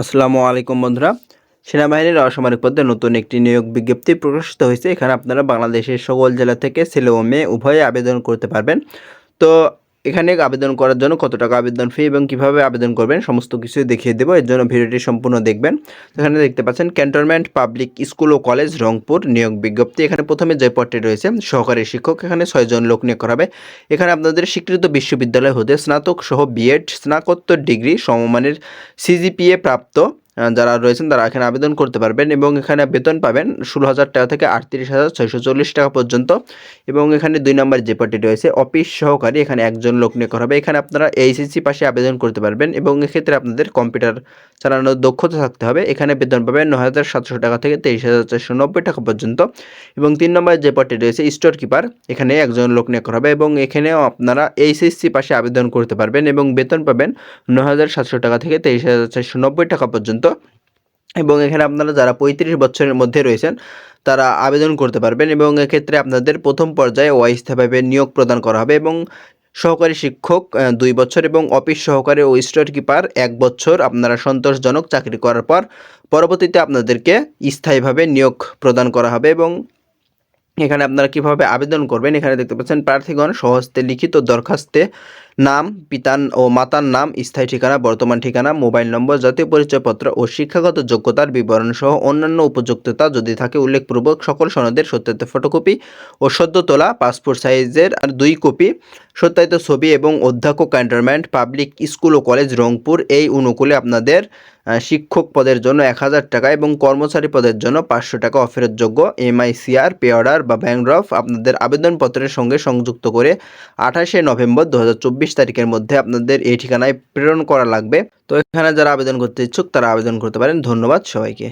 আসসালামু আলাইকুম বন্ধুরা। সেনাবাহিনীর অসামরিক পদে নতুন একটি নিয়োগ বিজ্ঞপ্তি প্রকাশিত হয়েছে। এখানে আপনারা বাংলাদেশের সকল জেলা থেকে ছেলে ও মেয়ে উভয়ে আবেদন করতে পারবেন। তো এখানে আবেদন করার জন্য কত টাকা আবেদন ফি এবং কীভাবে আবেদন করবেন সমস্ত কিছু দেখিয়ে দেবো। এর জন্য ভিডিওটি সম্পূর্ণ দেখবেন। এখানে দেখতে পাচ্ছেন ক্যান্টনমেন্ট পাবলিক স্কুল ও কলেজ রংপুর, নিয়োগ বিজ্ঞপ্তি। এখানে প্রথমে যে পদটি রয়েছে, সহকারী শিক্ষক। এখানে ছয়জন লোক নিয়োগ করা হবে। এখানে আপনাদের স্বীকৃত বিশ্ববিদ্যালয় হতে স্নাতক সহ বিএড স্নাতকোত্তর ডিগ্রি সমমানের সিজিপিএ প্রাপ্ত যারা রয়েছেন তারা এখানে আবেদন করতে পারবেন এবং এখানে বেতন পাবেন ষোলো হাজার টাকা থেকে আটত্রিশ হাজার ছয়শো চল্লিশ টাকা পর্যন্ত। এবং এখানে দুই নম্বর যে পদটি রয়েছে, অফিস সহকারী, এখানে একজন লোক নিয়োগ করা হবে। এখানে আপনারা এইচএসসি পাশে আবেদন করতে পারবেন এবং এক্ষেত্রে আপনাদের কম্পিউটার চালানোর দক্ষতা থাকতে হবে। এখানে বেতন পাবেন ন হাজার সাতশো টাকা থেকে তেইশ হাজার চারশো নব্বই টাকা পর্যন্ত। এবং তিন নম্বর যে পদটি রয়েছে, স্টোর কিপার, এখানে একজন লোক নিয়োগ করা হবে এবং এখানেও আপনারা এইচএসসি পাশে আবেদন করতে পারবেন এবং বেতন পাবেন ন হাজার সাতশো টাকা থেকে তেইশ হাজার চারশো নব্বই টাকা পর্যন্ত। এবং এখানে আপনারা যারা পঁয়ত্রিশ বছরের মধ্যে রয়েছেন, তারা আবেদন করতে পারবেন এবং এক্ষেত্রে আপনাদের প্রথম পর্যায়ে অস্থায়ীভাবে নিয়োগ প্রদান করা হবে এবং সহকারী শিক্ষক দুই বছর এবং অফিস সহকারী ও স্টোর কিপার এক বছর আপনারা সন্তোষজনক চাকরি করার পর পরবর্তীতে আপনাদেরকে স্থায়ীভাবে নিয়োগ প্রদান করা হবে এবং এখানে আপনারা কীভাবে আবেদন করবেন, এখানে দেখতে পাচ্ছেন প্রার্থীগণ সহজতে লিখিত দরখাস্তে নাম, পিতার ও মাতার নাম, স্থায়ী ঠিকানা, বর্তমান ঠিকানা, মোবাইল নম্বর, জাতীয় পরিচয়পত্র ও শিক্ষাগত যোগ্যতার বিবরণ সহ অন্যান্য উপযুক্ততা যদি থাকে উল্লেখপূর্বক সকল সনদের সত্যায়িত ফটোকপি ও সদ্য তোলা পাসপোর্ট সাইজের আর দুই কপি। সত্যায়িত ছবি এবং অধ্যক্ষ ক্যান্টনমেন্ট, পাবলিক স্কুল ও কলেজ রংপুর এই অনুকূলে আপনাদের শিক্ষক পদের জন্য এক হাজার টাকা এবং কর্মচারী পদের জন্য পাঁচশো টাকা অফেরতযোগ্য এমআইসিআর, পে অর্ডার বা ব্যাংক ড্রফ আপনাদের আবেদনপত্রের সঙ্গে সংযুক্ত করে আঠাশে নভেম্বর দু হাজার চব্বিশ তারিখের মধ্যে আপনাদের এই ঠিকানায় প্রেরণ করা লাগবে। তো এখানে যারা আবেদন করতে ইচ্ছুক, তারা আবেদন করতে পারেন। ধন্যবাদ সবাইকে।